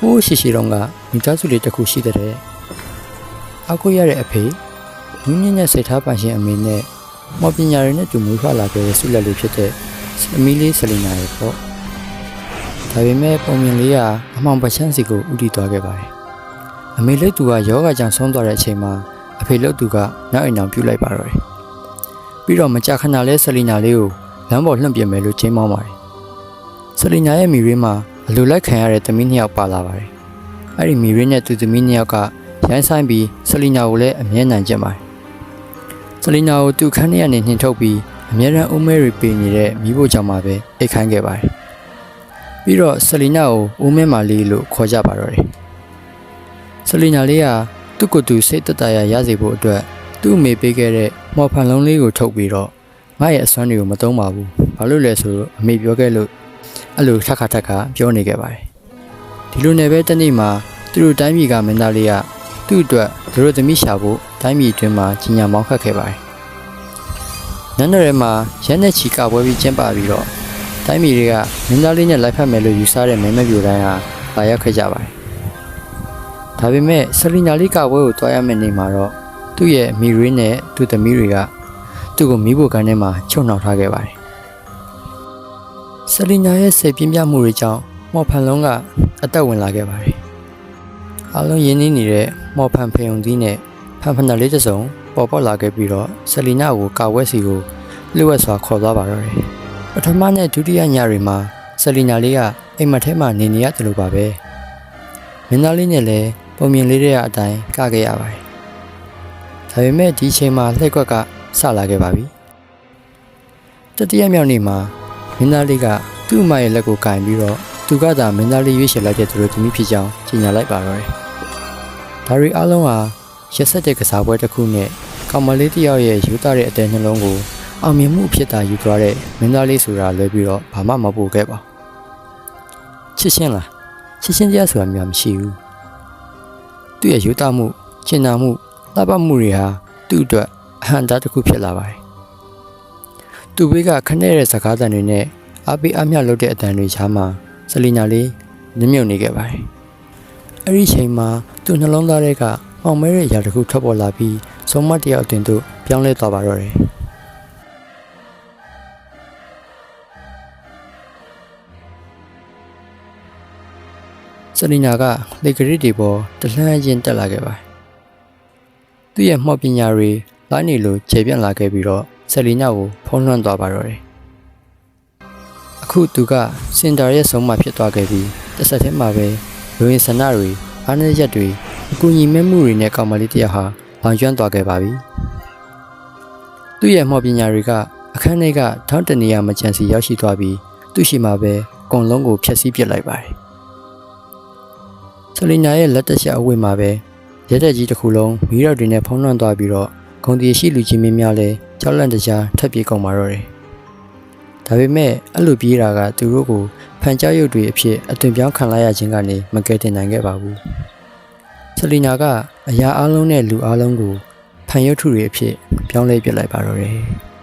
ဟိုးရှိရှိတော့ကမိသားစုလေးတစ်ခုရှိတဲ့။အကိုရတဲ့အဖေနင်းညင်းနဲ့စိတ်ထားပန်ရှင်အမေနဲ့မော်ပညာရည်နဲ့တူမွေးဖွားလာခဲ့တဲ့ဆုလက်လေးဖြစ်တဲ့အမီလေးဆလီနာရဲ့ပေါ့။ဒါပေမဲ့ပုံမြင်လေးကအမှောင်ပချမ်းစီကိုဥတီသွားခဲ့ပါတယ်။အမေလေးသူကယောဂကြောင့်ဆုံးသွားတဲ့အချိန်မှာအဖေလို့သူကနောက်အိမ်အောင်ပြုတ်လိုက်ပါတော့တယ်။ပြီးတော့မကြာခဏလဲဆလီနာလေးကိုလမ်းပေါ်လှန့်ပြမယ်လို့ချိန်မောင်းပါတယ်။ဆလီနာရဲ့မိရင်းမှာ အလိုလိုက်ခံရတဲ့သမီးနှစ်ယောက်ပါလာပါတယ်။အဲ့ဒီမိရင်းနဲ့သူသမီးနှစ်ယောက်ကရိုင်းဆိုင်ပြီးဆလီနာကိုလည်းအမြဲတမ်းကြက်ပါတယ်။ဆလီနာကိုသူ့ခန်းထဲကနေနှင်ထုတ်ပြီးအမြဲတမ်းအုံးမဲတွေပေးနေတဲ့မိဖို့ကြောင့်မှပဲအိတ်ခိုင်းခဲ့ပါတယ်။ပြီးတော့ဆလီနာကိုအုံးမဲမာလေးလို့ခေါ်ကြပါတော့တယ်။ဆလီနာလေးကသူ့ကိုယ်သူစိတ်တတရာရစေဖို့အတွက်သူ့အမေပေးခဲ့တဲ့မော်ဖန်လုံးလေးကိုထုတ်ပြီးတော့ငါရဲ့အစွမ်းတွေကိုမသုံးပါဘူး။ဘာလို့လဲဆိုတော့အမေပြောခဲ့လို့ အဲ့လိုထက်ခါထက်ခါပြောနေခဲ့ပါတယ်။ဒီလိုနဲ့ပဲတနေ့မှာသူတို့တိုင်းပြည်ကမင်းသားလေးကသူ့အတွက်သူတို့သမီးရှာဖို့တိုင်းပြည်အတွင်းမှာကြီးညာမောင်းခတ်ခဲ့ပါတယ်။နန်းတော်ထဲမှာရက်နဲ့ချီကပွဲပြီးကျင်းပပြီးတော့တိုင်းပြည်တွေကမင်းသားလေးနဲ့လိုက်ဖက်မယ်လို့ယူဆတဲ့မင်းမပြိုတိုင်းဟာလာရောက်ခဲ့ကြပါတယ်။ဒါပေမဲ့ဆလီနာလေးကပွဲကိုတွားရမယ့်နေ့မှာတော့သူ့ရဲ့မိရင်းနဲ့သူ့သမီးတွေကသူ့ကိုမိဖို့ကန်းထဲမှာချုပ်နှောင်ထားခဲ့ပါတယ်။ ဆလီနာရဲ့စိတ်ပြင်းပြမှုတွေကြောင့်မော်ဖန်လုံးကအသက်ဝင်လာခဲ့ပါတယ်။အားလုံးရင်းနှီးနေတဲ့မော်ဖန်ဖေယုံသီးနဲ့ဖန်ဖန်နာလေးတစ်စုံပေါ်ပေါက်လာခဲ့ပြီးတော့ဆလီနာကိုကာဝဲစီကိုလျှို့ဝှက်စွာခေါ်သွားပါတော့တယ်။ပထမနဲ့ဒုတိယညတွေမှာဆလီနာလေးကအိမ်မက်ထဲမှာနေနေရတယ်လို့ပါပဲ။မင်းသားလေးနဲ့လည်းပုံမြင်လေးတွေအတိုင်းကခဲ့ရပါတယ်။ဒါပေမဲ့ဒီချိန်မှာလှည့်ကွက်ကဆလာခဲ့ပါပြီ။တတိယမြောက်နေ့မှာ မင်းသားလေးကသူ့အမရဲ့လက်ကိုကင်ပြီးတော့သူကသာမင်းသားလေးရွေးချယ်လိုက်တဲ့သူတို့သမီးဖြစ်ကြောင်းကြေညာလိုက်ပါတော့တယ်။ဒါရီအားလုံးဟာရက်ဆက်တဲ့ကစားပွဲတစ်ခုနဲ့ကောင်မလေးတစ်ယောက်ရဲ့ယူသားတဲ့အတဲ့နှလုံးကိုအောင်မြင်မှုအဖြစ်သာယူသွားတဲ့မင်းသားလေးဆိုတာလွဲပြီးတော့ဘာမှမပို့ခဲ့ပါ။ချစ်ချင်းလားချစ်ချင်းတရားဆိုတာမျိုးမရှိဘူး။သူ့ရဲ့ယူသားမှုကျင်နာမှုလှပမှုတွေဟာသူ့အတွက်အဟံတားတစ်ခုဖြစ်လာပါတယ်။ သူ့ဘေးကခနဲ့တဲ့စကားသံတွေနဲ့အားပေးအားမျှလုပ်တဲ့အတန်တွေချားမှာဆလီနာလေးညမြုပ်နေခဲ့ပါတယ်။အဲ့ဒီချိန်မှာသူ့နှလုံးသားထဲကမောင်မဲတဲ့အရာတစ်ခုထွက်ပေါ်လာပြီးဆုံးမတယောက်အတင်တို့ပြောင်းလဲသွားပါတော့တယ်။ဆလီနာကလေကရစ်တွေပေါ်တလှမ်းချင်းတက်လာခဲ့ပါတယ်။သူ့ရဲ့မှော့ပညာတွေလိုင်းနေလိုခြေပြန့်လာခဲ့ပြီးတော့ ဆလီနာကိုဖုံးလွှမ်းသွားပါတော့တယ်။အခုသူကစင်တာရဲ့ဆုံးမဖြစ်သွားခဲ့ပြီးတစ်ဆက်တည်းမှာပဲလူဝင်ဆန္ဒတွေအားနည်းရက်တွေအကူအညီမဲ့မှုတွေနဲ့ကောင်မလေးတစ်ယောက်ဟာလောင်ကျွမ်းသွားခဲ့ပါပြီ။သူ့ရဲ့မှော်ပညာတွေကအခန်းထဲကထောင်းတနေရမကြံစီရောက်ရှိသွားပြီးသူ့ရှိမှာပဲအကုန်လုံးကိုဖျက်ဆီးပစ်လိုက်ပါတယ်။ဆလီနာရဲ့လက်တချက်အဝိမှာပဲရဲတက်ကြီးတစ်ခုလုံးမီးရော့တွေနဲ့ဖုံးလွှမ်းသွားပြီးတော့ဂုံတီရှိလူကြီးမင်းများလဲ ကြောက်လန့်တကြားထပ်ပြေးကုန်ပါတော့တယ်။ဒါပေမဲ့အဲ့လိုပြေးတာကသူတို့ကိုဖန်ကြောက်ရုပ်တွေအဖြစ်အသွင်ပြောင်းခံလိုက်ရခြင်းကနေမကယ်တင်နိုင်ခဲ့ပါဘူး။ဆလီနာကအရာအလုံးနဲ့လူအလုံးကိုဖန်ရုပ်ထုတွေအဖြစ်ပြောင်းလဲပြစ်လိုက်ပါတော့တယ်။